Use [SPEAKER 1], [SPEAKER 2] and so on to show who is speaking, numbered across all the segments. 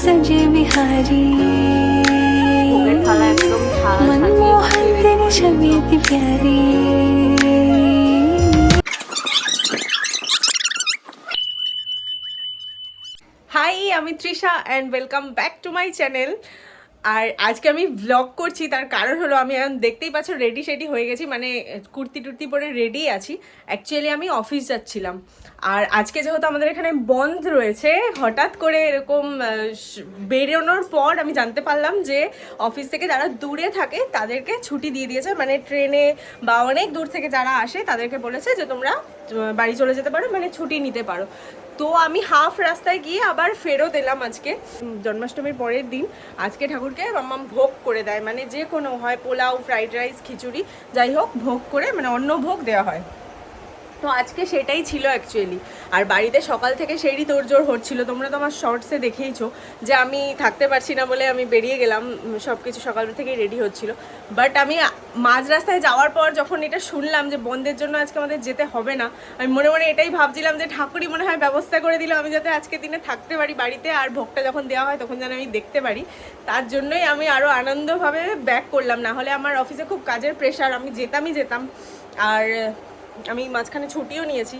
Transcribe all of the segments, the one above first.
[SPEAKER 1] सजे बिहारी
[SPEAKER 2] ভোগের থালা একদম সা- সাজিয়ে
[SPEAKER 1] मनमोहन
[SPEAKER 2] গুছিয়ে
[SPEAKER 1] तेरी
[SPEAKER 2] রেখে
[SPEAKER 1] छवि अति प्यारी
[SPEAKER 3] হাই আমি Trisha and welcome back to my channel আর আজকে আমি ব্লগ করছি, তার কারণ হলো আমি এখন দেখতেই পাচ্ছ রেডি সেডি হয়ে গেছি মানে কুর্তি টুর্তি পরে রেডি আছি। অ্যাকচুয়ালি আমি অফিস যাচ্ছিলাম। আর আজকে যেহেতু আমাদের এখানে বন্ধ রয়েছে, হঠাৎ করে এরকম বেরোনোর পর আমি জানতে পারলাম যে অফিস থেকে যারা দূরে থাকে, তাদেরকে ছুটি দিয়ে দিয়েছে। মানে ট্রেনে বা অনেক দূর থেকে যারা আসে, তাদেরকে বলেছে যে তোমরা বাড়ি চলে যেতে পারো মানে ছুটি নিতে পারো। তো আমি হাফ রাস্তায় গিয়ে আবার ফেরত এলাম আজকে। জন্মাষ্টমীর পরের দিন আজকে ঠাকুরকে মাম্মাম ভোগ করে দেয়। মানে যে কোনো হয় পোলাও, ফ্রাইড রাইস, খিচুড়ি, যাই হোক, ভোগ করে মানে অন্য ভোগ দেওয়া হয়। তো আজকে সেটাই ছিল অ্যাকচুয়ালি আর বাড়িতে সকাল থেকে সেরই তোড়জোড় হচ্ছিল। তোমরা তো আমার শর্টসে দেখেইছো যে আমি থাকতে পারছি না বলে আমি বেরিয়ে গেলাম সব কিছু সকাল থেকেই রেডি হচ্ছিল। বাট আমি মাঝ রাস্তায় যাওয়ার পর যখন এটা শুনলাম যে বন্ধের জন্য আজকে আমাদের যেতে হবে না, আমি মনে মনে এটাই ভাবছিলাম যে ঠাকুরই মনে হয় ব্যবস্থা করে দিল আমি যাতে আজকে দিনে থাকতে পারি বাড়িতে আর ভোগটা যখন দেওয়া হয় তখন যেন আমি দেখতে পারি। তার জন্যই আমি আরও আনন্দভাবে ব্যাক করলাম। না হলে আমার অফিসে খুব কাজের প্রেশার আমি যেতামই যেতাম। আর আমি মাঝখানে ছুটিও নিয়েছি।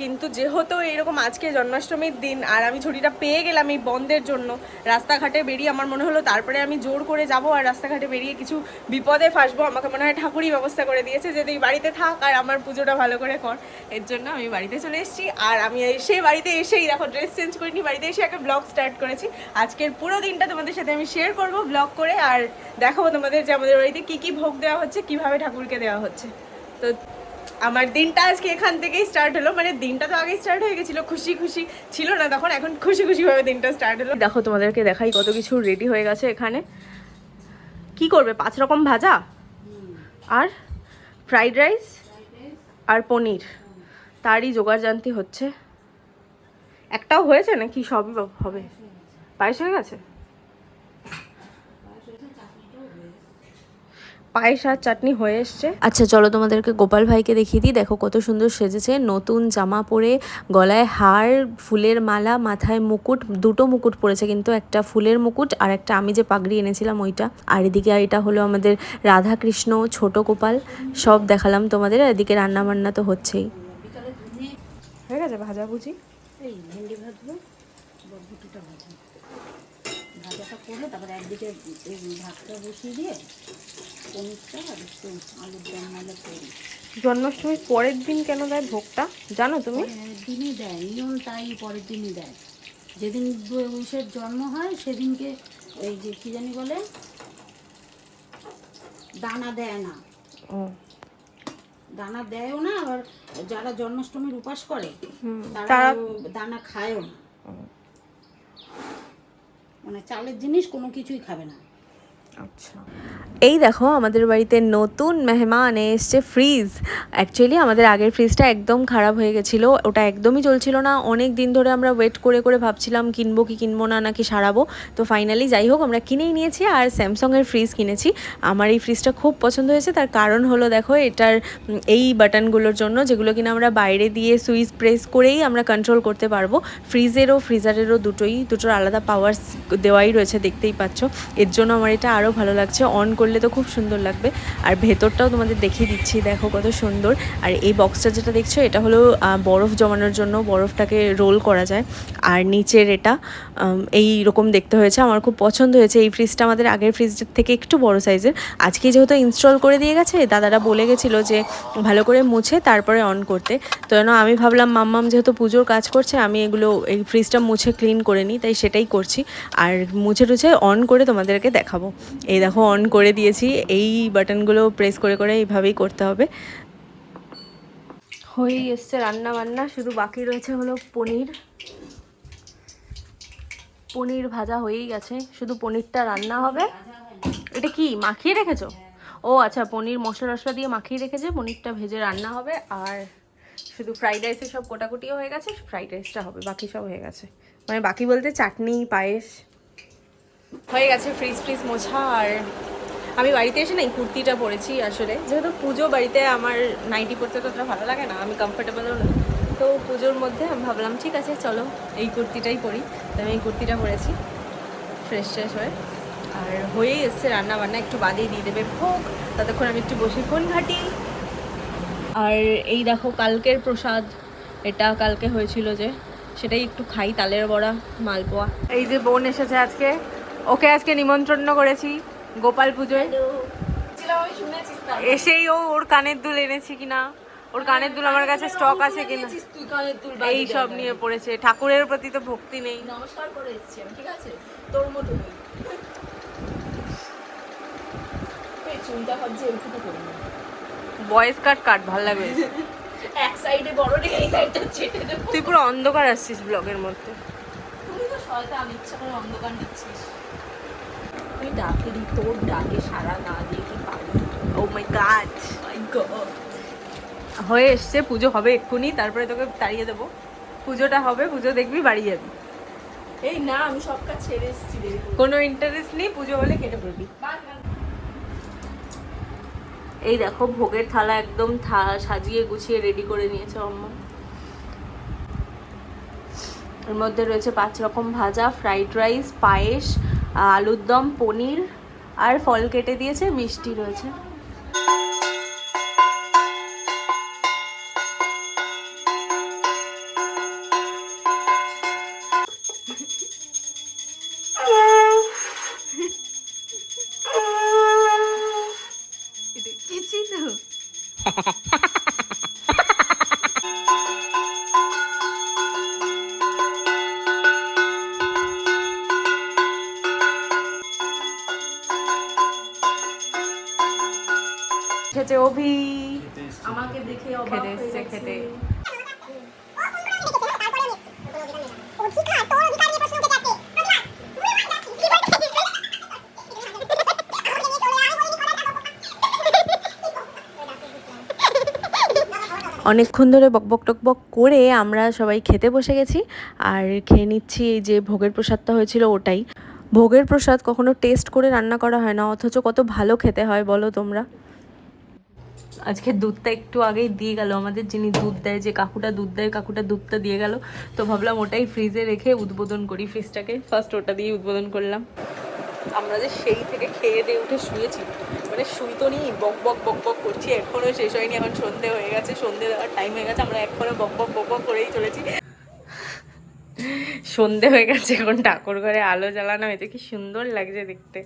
[SPEAKER 3] কিন্তু যেহেতু এইরকম আজকে জন্মাষ্টমীর দিন আর আমি ছুটিটা পেয়ে গেলাম এই বন্ধের জন্য, রাস্তাঘাটে বেরিয়ে আমার মনে হলো তারপরে আমি জোর করে যাব আর রাস্তাঘাটে বেরিয়ে কিছু বিপদে ফাঁসবো। আমাকে মনে হয় ঠাকুরই ব্যবস্থা করে দিয়েছে যে তুই বাড়িতে থাক আর আমার পুজোটা ভালো করে কর। এর জন্য আমি বাড়িতে চলে এসেছি আর আমি এসে বাড়িতে এসেই দেখো ড্রেস চেঞ্জ করিনি, বাড়িতে এসে একটা ব্লগ স্টার্ট করেছি। আজকের পুরো দিনটা তোমাদের সাথে আমি শেয়ার করব ব্লগ করে আর দেখাবো তোমাদের যে আমাদের বাড়িতে কী কী ভোগ দেওয়া হচ্ছে, কীভাবে ঠাকুরকে দেওয়া হচ্ছে। তো আমার দিনটা আজকে এখান থেকেই স্টার্ট হলো। মানে দিনটা তো আগেই স্টার্ট হয়ে গেছিল, খুশি খুশি ছিল না, তখন এখন খুশি খুশি খুশিভাবে দিনটা স্টার্ট হলো। দেখো, তোমাদেরকে দেখাই কত কিছু রেডি হয়ে গেছে এখানে। কি করবে? পাঁচ রকম ভাজা? আর ফ্রাইড রাইস আর পনির। তারই জোগাড় জানতি হচ্ছে। একটাও হয়েছে নাকি? সবই হবে। পায়েস হয়ে গেছে? পায়েস আর চাটনি হয়ে এসছে।
[SPEAKER 2] আচ্ছা চলো তোমাদেরকে গোপাল ভাইকে দেখিয়ে দিই। দেখো কত সুন্দর সেজেছে। নতুন জামা পরে গলায় হার ফুলের মালা মাথায় মুকুট দুটো মুকুট পরেছে কিন্তু একটা ফুলের মুকুট আর একটা আমি যে পাগড়ি এনেছিলাম ওইটা। আর এদিকে এটা হলো আমাদের রাধা কৃষ্ণ ছোট গোপাল। সব দেখালাম তোমাদের আর এদিকে রান্না বান্না তো হচ্ছেই।
[SPEAKER 3] হয়ে গেছে ভাজা ভুজি
[SPEAKER 4] এই ভেন্ডি ভাজবো বরবটিটা ভাজবো। ভাজাটা করে তারপরে একদিকে ভাতটা বসিয়ে দিয়ে
[SPEAKER 3] জন্মাষ্টমীর পরের দিন কেন দেয় ভোগটা? জানো তুমি?
[SPEAKER 4] দিনই দেয় নিয়ম তাই পরের দিনই দেয়। যেদিন বৈশের জন্ম হয় সেদিনকে ওই যে কী জানি বলে? দানা দেয় না। দানা দেয়ও না আবার যারা জন্মাষ্টমীর উপাস করে তারা- দানা খায়ও না। মানে চালের জিনিস কোনো কিছুই খাবে না।
[SPEAKER 3] আচ্ছা।
[SPEAKER 2] এই দেখো, আমাদের বাড়িতে নতুন মেহমান এসছে ফ্রিজ অ্যাকচুয়ালি আমাদের আগের ফ্রিজটা একদম খারাপ হয়ে গেছিল। ওটা একদমই চলছিল না। অনেক দিন ধরে আমরা ওয়েট করে করে ভাবছিলাম কিনবো কি কিনবো না, নাকি সারাবো। তো ফাইনালি যাই হোক, আমরা কিনেই নিয়েছি আর স্যামসংয়ের ফ্রিজ কিনেছি। আমার এই ফ্রিজটা খুব পছন্দ হয়েছে। তার কারণ হলো দেখো, এটার এই বাটনগুলোর জন্য যেগুলো কিনা আমরা বাইরে দিয়ে সুইচ প্রেস করেই আমরা কন্ট্রোল করতে পারব। ফ্রিজেরও ফ্রিজারেরও দুটোই, দুটোর আলাদা পাওয়ার দেওয়াই রয়েছে, দেখতেই পাচ্ছ। এর জন্য আমার এটা ভালো লাগছে। অন করলে তো খুব সুন্দর লাগবে। আর ভেতরটাও তোমাদের দেখিয়ে দিচ্ছি। দেখো কত সুন্দর। আর এই বক্সটা যেটা দেখছ, এটা হলো বরফ জমানোর জন্য বরফটাকে রোল করা যায়। আর নিচের এটা এই রকম দেখতে হয়েছে। আমার খুব পছন্দ হয়েছে। এই ফ্রিজটা আমাদের আগের ফ্রিজের থেকে একটু বড় সাইজের আজকে যেহেতু ইনস্টল করে দিয়ে গেছে, দাদারা বলে গেছিল যে ভালো করে মুছে, তারপরে অন করতে। তো যেন আমি ভাবলাম, মাম্মাম যেহেতু পুজোর কাজ করছে, আমি এগুলো, এই ফ্রিজটা মুছে ক্লিন করে নিই, তাই সেটাই করছি। আর মুছে টুছে অন করে তোমাদেরকে দেখাবো। এই দেখো অন করে দিয়েছি। এই বাটনগুলো প্রেস করে করে এইভাবেই করতে হবে।
[SPEAKER 3] হয়েই এসছে রান্না বান্না। শুধু বাকি রয়েছে হলো পনির। পনির ভাজা হয়েই গেছে। শুধু পনিরটা রান্না হবে। এটা কি, মাখিয়ে রেখেছো? ও আচ্ছা পনির মশলা টশলা দিয়ে মাখিয়ে রেখেছে। পনিরটা ভেজে রান্না হবে। আর শুধু ফ্রাইড রাইসের সব কোটাকুটিও হয়ে গেছে। ফ্রাইড রাইসটা হবে, বাকি সব হয়ে গেছে। মানে বাকি বলতে চাটনি, পায়েস। হয়ে গেছে ফ্রিজ ফ্রিজ মোছা। আর আমি বাড়িতে এসে না এই কুর্তিটা পরেছি আসলে। যেহেতু পুজো বাড়িতে আমার নাইটি পরতে ততটা ভালো লাগে না, আমি কমফোর্টেবলও না। তো পুজোর মধ্যে আমি ভাবলাম, ঠিক আছে, চলো এই কুর্তিটাই পরি। তো আমি এই কুর্তিটা পরেছি ফ্রেশ ট্রেশ হয়ে। আর হয়েই এসছে রান্না বান্না একটু বাদেই দিয়ে দেবে ভোগ। ততক্ষণ আমি একটু বসে ফোন ঘাটি। আর এই দেখো কালকের প্রসাদ, এটা কালকে হয়েছিল যে, সেটাই একটু খাই, তালের বড়া, মালপোয়া। এই যে বোন এসেছে আজকে ওকে আজকে নিমন্ত্রণ করেছি গোপাল পুজোয়। এসেই ও ওর কানের দুল এনেছি কিনা। ওর কানের দুল আমার কাছে স্টক আছে কিনা। এই সব নিয়ে পড়েছে। ঠাকুরের প্রতি তো ভক্তি নেই।
[SPEAKER 4] নমস্কার করে এসেছি ঠিক আছে? তোর মতো চুলটা ভাবছি
[SPEAKER 3] বয়েস কাট কাট ভালো লাগবে
[SPEAKER 4] এক সাইডে বড় রেখে এই সাইডটা ছেটে দেবো।
[SPEAKER 3] তুই পুরো অন্ধকার আসছিস ব্লগের মধ্যে।
[SPEAKER 4] তুই তো শয়তান ইচ্ছা করে অন্ধকার নিচ্ছিস। তুই ডাকে দি তোর ডাকে সারা না দিয়ে কি পারি।
[SPEAKER 3] ও মাই গড
[SPEAKER 4] মাই গড
[SPEAKER 3] হয়ে এসছে পুজো হবে এক্ষুনি তারপরে তোকে তাড়িয়ে দেবো। পুজোটা হবে পুজো দেখবি বাড়ি যাবি।
[SPEAKER 4] এই না আমি সব কাজ ছেড়ে এসেছি
[SPEAKER 3] কোনো ইন্টারেস্ট নেই পুজো হলে কেটে পড়বি এই দেখো ভোগের থালা একদম থা- সাজিয়ে গুছিয়ে রেডি করে নিয়েছে আম্মা। এর মধ্যে রয়েছে পাঁচ রকম ভাজা ফ্রাইড রাইস পায়েস আলুর দম পনির আর ফল কেটে দিয়েছে মিষ্টি রয়েছে। দেখেছি তো খেতে
[SPEAKER 4] দেখে অবাক
[SPEAKER 3] খেতে
[SPEAKER 4] হয়ে
[SPEAKER 3] এসছে
[SPEAKER 4] গেছে।
[SPEAKER 3] খেতে। অনেকক্ষণ ধরে বকবক টকবক করে আমরা সবাই খেতে বসে গেছি আর খেয়ে নিচ্ছি এই যে ভোগের প্রসাদটা হয়েছিল ওটাই। ভোগের প্রসাদ কখনো টেস্ট করে রান্না করা হয় না অথচ কত ভালো খেতে হয় বলো তোমরা। আজকে দুধটা একটু আগেই দিয়ে গেল। আমাদের যিনি দুধ দেয়, যে কাকুটা দুধ দেয়, কাকুটা দুধটা দিয়ে গেল। তো ভাবলাম ওটাই ফ্রিজে রেখে উদ্বোধন করি ফ্রিজটাকে ফার্স্ট ওটা দিয়ে উদ্বোধন করলাম। আমরা যে সেই থেকে খেয়ে দিয়ে উঠে শুয়েছি। মানে শুই তো নি বক বক বক বক করছি। এখনও শেষ হয়নি, এখন সন্ধে হয়ে গেছে। সন্ধে দেওয়ার টাইম হয়ে গেছে। আমরা এখনও বক বক বক বক করেই চলেছি। সন্ধে হয়ে গেছে, এখন ঠাকুর ঘরে আলো জ্বালানো হয়েছে। কি সুন্দর লাগছে দেখতে।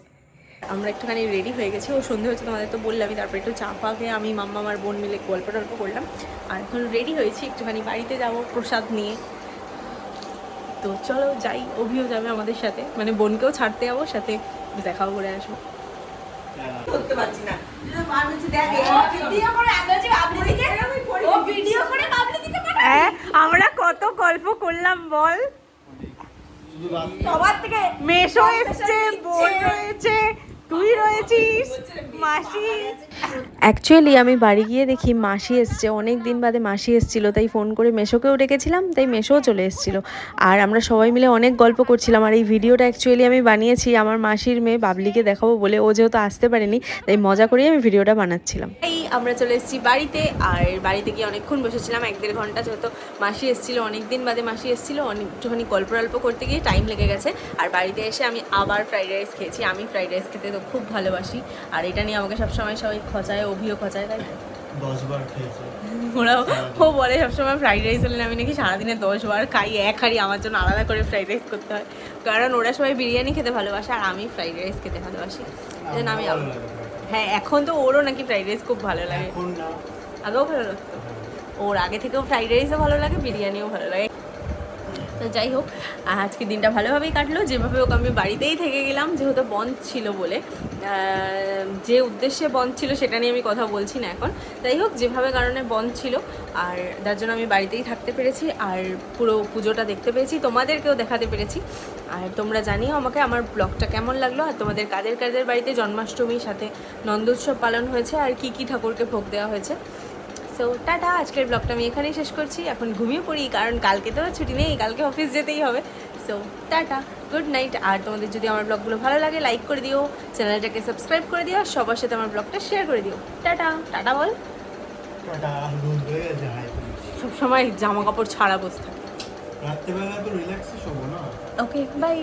[SPEAKER 3] আমরা একটুখানি রেডি হয়ে গেছি। ও সন্ধে হয়েছে তোমাদের তো বললামই তারপর একটু চা খেয়ে আমি মাম্মা আমার বোন মিলে গল্প টল্প করলাম। আর এখন রেডি হয়েছি একটুখানি বাড়িতে যাব প্রসাদ নিয়ে। তো চলো যাই অভিও যাবে আমাদের সাথে। মানে বোনকেও ছাড়তে যাব সাথে দেখাও করে আসব। হ্যাঁ আমরা কত গল্প করলাম বল।
[SPEAKER 4] সবার থেকে
[SPEAKER 3] মেশো এসছে বোন রয়েছে। তুই রয়েছিস মাসি। অ্যাকচুয়ালি আমি বাড়ি গিয়ে দেখি মাসি এসছে। অনেক দিন বাদে মাসি এসছিল, তাই ফোন করে মেশোকেও ডেকেছিলাম, তাই মেশোও চলে এসেছিল। আর আমরা সবাই মিলে অনেক গল্প করছিলাম। আর এই ভিডিওটা অ্যাকচুয়ালি আমি বানিয়েছি, আমার মাসির মেয়ে বাবলিকে দেখাবো বলে। ও যেহেতু আসতে পারেনি, তাই মজা করেই আমি ভিডিওটা বানাচ্ছিলাম। এই আমরা চলে এসেছি বাড়িতে, আর বাড়িতে গিয়ে অনেকক্ষণ বসেছিলাম, এক দেড় ঘণ্টা যেহেতু মাসি এসেছিল, অনেক দিন বাদে মাসি এসেছিল, অনেক একটুখানি গল্প টল্প করতে গিয়ে টাইম লেগে গেছে। আর বাড়িতে এসে আমি আবার ফ্রাইড রাইস খেয়েছি। আমি ফ্রাইড রাইস খেতে তো খুব ভালোবাসি। আর এটা নিয়ে আমাকে সবসময় সবাই খচায় অভিও খচায় তাই তো?
[SPEAKER 5] দশ বার খেয়েছে।
[SPEAKER 3] ওরাও ও বলে সবসময় ফ্রাইড রাইস হলে আমি নাকি সারাদিনে দশ বার খাই এক হাঁড়ি আমার জন্য আলাদা করে ফ্রাইড রাইস করতে হয়। কারণ ওরা সবাই বিরিয়ানি খেতে ভালোবাসে আর আমি ফ্রাইড রাইস খেতে ভালোবাসি। এই আমি হ্যাঁ এখন তো ওরও নাকি ফ্রাইড রাইস খুব ভালো লাগে। আগেও ভালো লাগতো। ওর আগে থেকেও ফ্রাইড রাইসও ভালো লাগে বিরিয়ানিও ভালো লাগে। তো যাই হোক, আজকে দিনটা ভালোভাবেই কাটলো। যেভাবে হোক আমি বাড়িতেই থেকে গেলাম, যেহেতু বন্ধ ছিল বলে। যে উদ্দেশ্যে বন্ধ ছিল সেটা নিয়ে আমি কথা বলছি না এখন। যাই হোক, যেভাবে কারণে বন্ধ ছিল, আর যার জন্য আমি বাড়িতেই থাকতে পেরেছি, আর পুরো পুজোটা দেখতে পেরেছি তোমাদেরকেও দেখাতে পেরেছি। আর তোমরা জানিও আমাকে আমার ব্লগটা কেমন লাগল, আর তোমাদের কাদের কাদের বাড়িতে জন্মাষ্টমীর সাথে নন্দোৎসব পালন হয়েছে, আর কি কি ঠাকুরকে ভোগ দেওয়া হয়েছে। সো টাটা আজকের ব্লগটা আমি এখানেই শেষ করছি। এখন ঘুমিয়ে পড়ি কারণ কালকে তো ছুটি নেই কালকে অফিস যেতেই হবে। সো টাটা গুড নাইট আর তোমাদের যদি আমার ব্লগগুলো ভালো লাগে লাইক করে দিও চ্যানেলটাকে সাবস্ক্রাইব করে দিও সবার সাথে আমার ব্লগটা শেয়ার করে দিও। টাটা টাটা বল।
[SPEAKER 5] হাই
[SPEAKER 3] সবসময় জামা কাপড় ছাড়া বসে থাকে।
[SPEAKER 5] রাত্রেবেলা তো রিল্যাক্সে শোবো না?
[SPEAKER 3] Okay bye